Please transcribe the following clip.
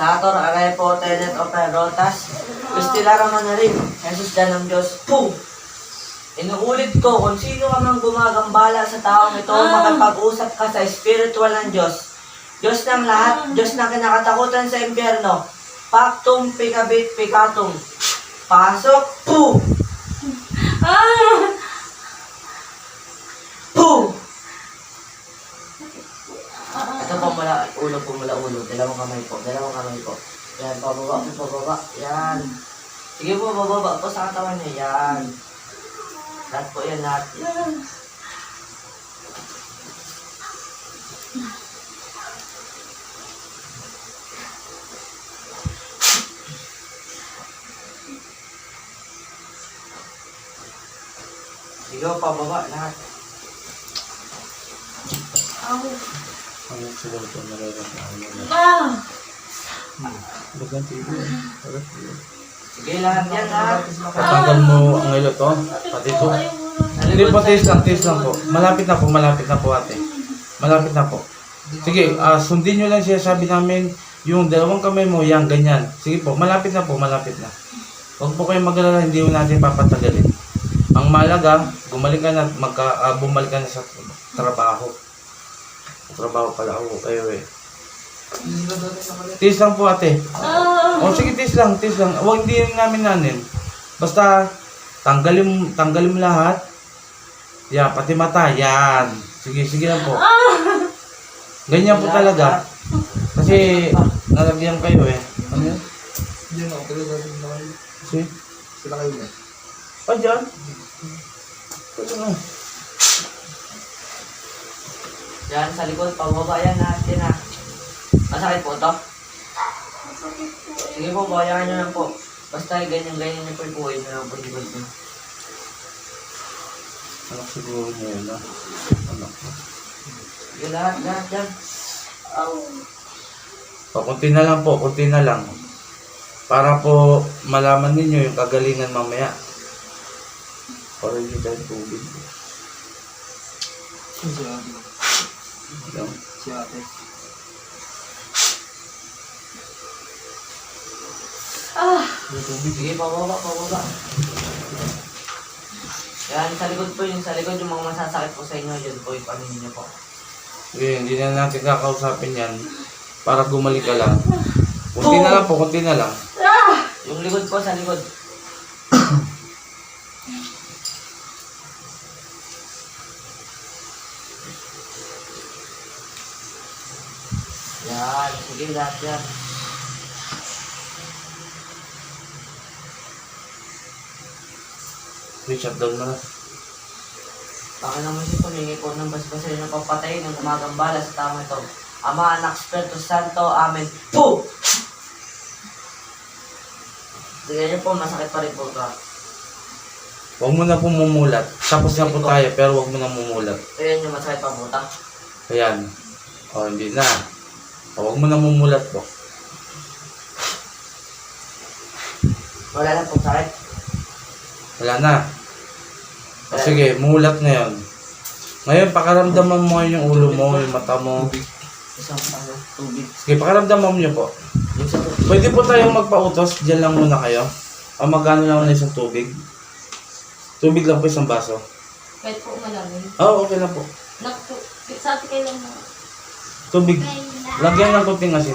Sator, Arepo, Tenet, Operotas, Pistilara Manarim, Jesus Dan ng Diyos, Pum! Inuulit ko, kung sino ka mang gumagambala sa taong ito, makapag-usap ka sa spiritual ng Diyos. Diyos ng lahat, Diyos na kinakatakutan sa impyerno. Pactum, pikabit, pikatum. Pasok, pu! Ah! Ito po mula, ulo po mula ulo. Dalawang kamay po, dalawang kamay po. Yan, pababa po, pababa. Yan. Sige po, bababa po sa katawan niya. Yan. Lahat po yan, lahat. Yan. Sige pababa lahat. Au. Ang sila ito nararamdaman mo. Ah! Bagang tibo. Harap yun. Sige lahat yan, lahat. Tatanggal mo ang ilo to. Pati ito. Hindi po, tiis lang, tiis lang po. Malapit na po, malapit na po ate. Malapit na po. Sige, ah, sundin nyo lang siya sabi namin, yung dalawang kamay mo, yan, ganyan. Sige po, malapit na po, malapit na. Huwag po kayong mag-alala, hindi mo natin papatagalin. Ang malaga, gumaling ka na, magka, ah, bumalik ka na sa trabaho. Trabaho pala ako, kayo eh. Tiis lang po ate. Ah! O sige, tis lang, tis lang. Huwag hindi namin nanin. Basta, tanggalin, mo- tanggalin mo lahat. Yan, pati mata, yan. Sige, sige lang po. Ganyan po talaga. Kasi, nalagyan kayo eh. Ano yan? Yun o, pero sabi na kayo. Sige. Sila kayo na. Pa dyan. Pwede na. Yan, sa likod, pababa yan lahat yan ha. Masakit po to? Masakit po eh. Sige po, bayaran nyo lang po. Basta ganyan-ganyan nyo po ipuhin nyo lang po likod nyo. Anak siguro niya yun ah. Anak. Sige, lahat, lahat yan. Au. O, kunti na lang po, kunti na lang. Para po malaman ninyo yung kagalingan mamaya. Para hindi tayo tubig. Sino Yan. Si ate. Ah! Yung tubig. Sige, pababa, pababa. Yan, sa likod po yun, sa likod yung mga masasakit po sa inyo, yun po yung pamilya nyo po. Sige, hindi na natin kakausapin yan. Para gumaling ka lang. Kunti na lang po, kunti na lang. Ah! Yung likod po, sa likod. Yan, sige lahat yan. Sige, shutdown mo na. Baka naman siya tumingi po ng basbasan ng papatay ng gumagambala sa tama ito. Ama, Anak, Espiritu Santo, Amen. Po! Sige niyo po, masakit pa rin po ito. Huwag mo na pumumulat. Tapos na po tayo, pero huwag mo na mumulat. Sige niyo, masakit pa po ito. Ayan. O, hindi na. O, huwag mo na mumulat po. Wala na po sakit. Wala na. O, sige, mulat ngayon. Ngayon, pakaramdaman mo yung ulo mo, yung mata mo. Isang ano, tubig. Sige, pakaramdaman mo po. Sa tubig. Pwede po tayong magpautos. Diyan lang muna kayo. O, magkano lang na isang tubig? Tubig lang po isang baso. Kahit po malamig. Oo, okay na po. Naku, sa atin kayo lang mga. Tubig. Lagyan ng kunting asin.